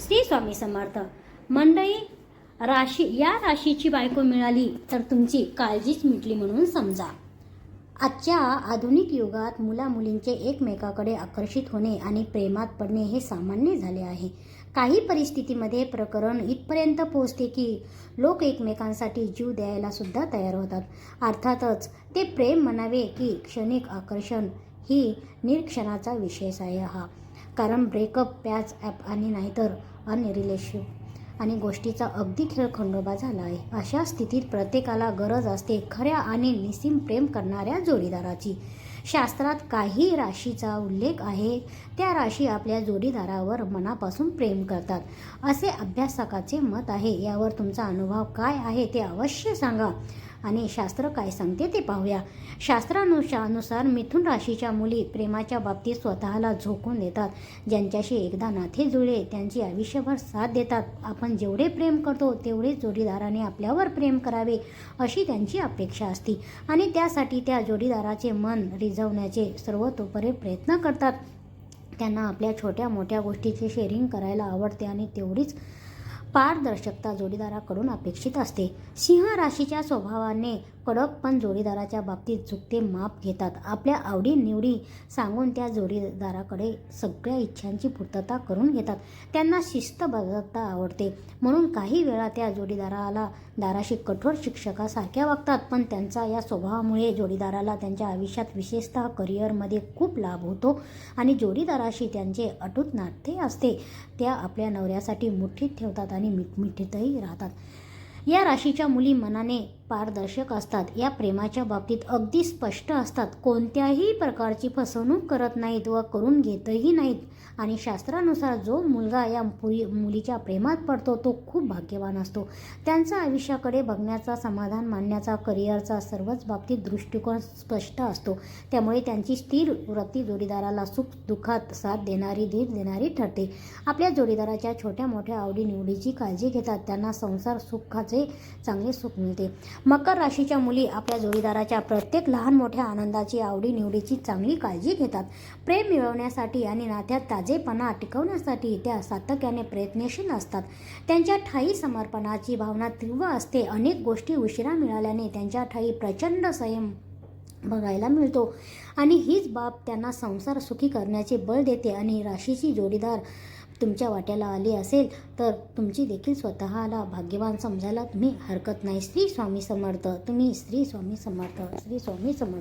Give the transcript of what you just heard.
श्री स्वामी समर्थ. मंडळी राशी या राशीची बायको मिळाली तर तुमची काळजीच मिटली म्हणून समजा. आजच्या आधुनिक युगात मुला मुलींचे एकमेकाकडे आकर्षित होणे आणि प्रेमात पडणे हे सामान्य झाले आहे. काही परिस्थितीमध्ये प्रकरण इथपर्यंत पोहोचते की लोक एकमेकांसाठी जीव द्यायला सुद्धा तयार होतात. अर्थातच ते प्रेम म्हणावे की क्षणिक आकर्षण ही निरीक्षणाचा विशेष आहे हा. कारण ब्रेकअप पॅच ॲप आणि नाहीतर अनरिलेशन आणि गोष्टीचा अगदी खेळ खंडोबा झाला आहे. अशा स्थितीत प्रत्येकाला गरज असते खऱ्या आणि निसीम प्रेम करणाऱ्या जोडीदाराची. शास्त्रात काही राशीचा उल्लेख आहे. त्या राशी आपल्या जोडीदारावर मनापासून प्रेम करतात. असे अभ्यासकाचे मत आहे. यावर तुमचा अनुभव काय आहे ते अवश्य सांगा. आणि शास्त्र काय सांगते ते पाहूया. शास्त्रानुसानुसार मिथुन राशीच्या मुली प्रेमाच्या बाबतीत स्वतःला झोकून देतात. ज्यांच्याशी एकदा नाते जुळे त्यांची आयुष्यभर साथ देतात. आपण जेवढे प्रेम करतो तेवढे जोडीदाराने आपल्यावर प्रेम करावे अशी त्यांची अपेक्षा असते. आणि त्यासाठी त्या जोडीदाराचे मन रिझवण्याचे सर्वतोपरी प्रयत्न करतात. त्यांना आपल्या छोट्या मोठ्या गोष्टीचे शेअरिंग करायला आवडते आणि तेवढीच पारदर्शकता जोडीदाराकडून अपेक्षित असते. सिंह राशीच्या स्वभावाने कडक पण जोडीदाराच्या बाबतीत झुकते माप घेतात. आपल्या आवडीनिवडी सांगून त्या जोडीदाराकडे सगळ्या इच्छांची पूर्तता करून घेतात. त्यांना शिस्तबद्धता आवडते. म्हणून काही वेळा त्या जोडीदाराला दाराशी कठोर शिक्षकासारख्या वागतात पण त्यांचा या स्वभावामुळे जोडीदाराला त्यांच्या आयुष्यात विशेषतः करिअरमध्ये खूप लाभ होतो आणि जोडीदाराशी त्यांचे अटूट नाते असते. त्या आपल्या नवऱ्यासाठी मुठीत ठेवतात आणि मिठमिठीतही राहतात. या राशीच्या मुली मनाने पारदर्शक असतात. या प्रेमाच्या बाबतीत अगदी स्पष्ट असतात. कोणत्याही प्रकारची फसवणूक करत नाहीत व करून घेतही नाहीत. आणि शास्त्रानुसार जो मुलगा या पुरी मुलीच्या प्रेमात पडतो तो खूप भाग्यवान असतो. त्यांचा आयुष्याकडे बघण्याचा समाधान मानण्याचा करिअरचा सर्वच बाबतीत दृष्टिकोन स्पष्ट असतो. त्यामुळे त्यांची स्थिर वृत्ती जोडीदाराला सुख दुःखात साथ देणारी धीर देणारी ठरते. आपल्या जोडीदाराच्या छोट्या मोठ्या आवडीनिवडीची काळजी घेतात. त्यांना संसार सुखाचे चांगले सुख मिळते. मकर राशीच्या मुली आपल्या जोडीदाराच्या प्रत्येक लहान मोठ्या आनंदाची आवडीनिवडीची चांगली काळजी घेतात. प्रेम मिळवण्यासाठी आणि नात्यात ताजेपणा टिकवण्यासाठी त्या सातत्याने प्रयत्नशील असतात. त्यांच्या ठाई समर्पणाची भावना तीव्र असते. अनेक गोष्टी उशिरा मिळाल्याने त्यांच्या ठाई प्रचंड संयम बघायला मिळतो आणि हीच बाब त्यांना संसार सुखी करण्याचे बळ देते आणि राशीची जोडीदार तुमच्या वाट्याला आली असेल तर तुमची देखील स्वतःला भाग्यवान समजायला तुम्ही हरकत नाही. श्री स्वामी समर्थ. तुम्ही श्री स्वामी समर्थ. श्री स्वामी समर्थ.